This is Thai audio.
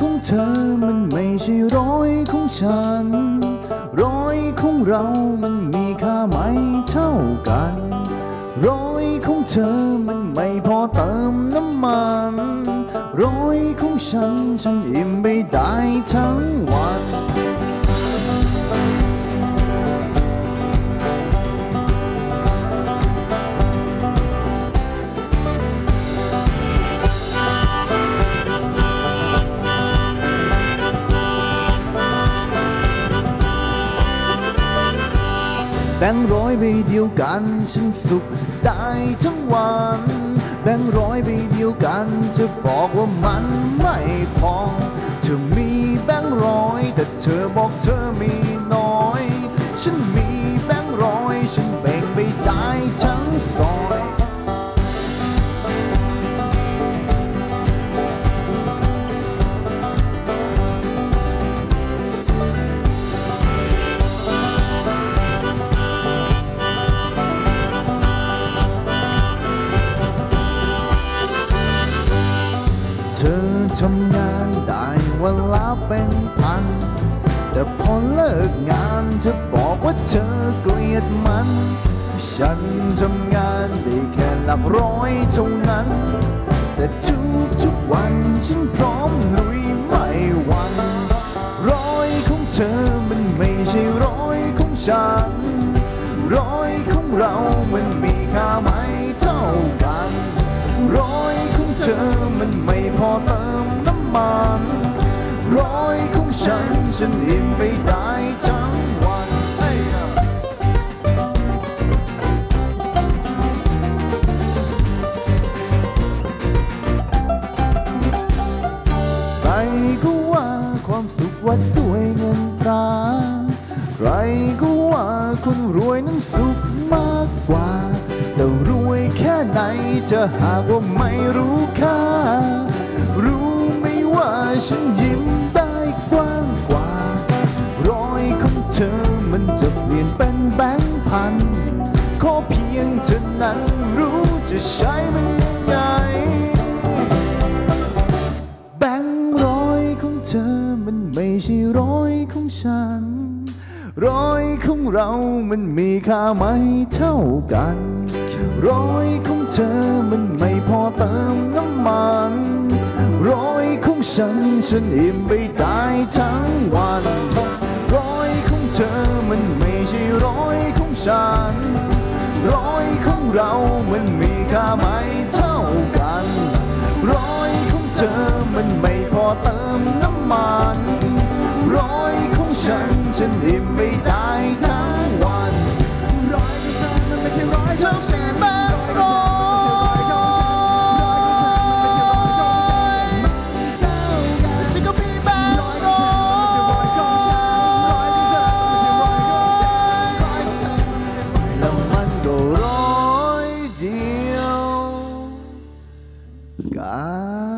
ของเธอมันไม่ใช่รอยของฉันรอยของเรามันมีค่าไม่เท่ากันรอยของเธอมันไม่พอเติมน้ำมันรอยของฉันฉันอิ่มไปได้ทั้ง แบงค์ร้อยใบเดียวกันฉันสุขได้ทั้งวัน แบงค์ร้อยใบเดียวกันจะบอกว่ามันไม่พอเธอมีแบงค์ร้อยแต่เธอบอกเธอมีน้อย ฉันมีแบงค์ร้อยฉันแบ่งไปได้ทั้งสอง ธอทำงานได้วันละเป็นพัน แต่พอเลิกงานเธอบอกว่าเธอเกลียดมัน ฉันทำงานได้แค่หลักร้อยเท่านั้น แต่ทุกทุกๆวันฉันพร้อมลุยไม่หวันร้อยของเธอมันไม่ใช่ร้อยของฉัน ร้อยของเรามัน ฉันอิ่มไปได้ทั้งวันใครก็ว่าความสุขวัดด้วยเงินตรา ใครก็ว่าคนรวยนั้นสุขมากกว่า แต่รวยแค่ไหนจะหากว่าไม่รู้ค่า รู้ไหมว่าฉันยิ้มได้กว่า องเธอมันจะเปลี่ยนเป็นแบงค์พัน ขอเพียงเธอนั้นรู้จะใช้มันยังไง แบงค์ร้อยของเธอมันไม่ใช่ร้อยของฉัน ร้อยของเรามันมีค่าไม่เท่ากันร้อยของเธอมันไม่พอเติมน้ำมันร้อยของฉันฉันอิ่มไปได้ทั้งวัน ธอมันไม่ใช่ร้อยของฉันร้อยของเรามันมีค่าไม่เท่ากันร้อยของเธอมันไม่ が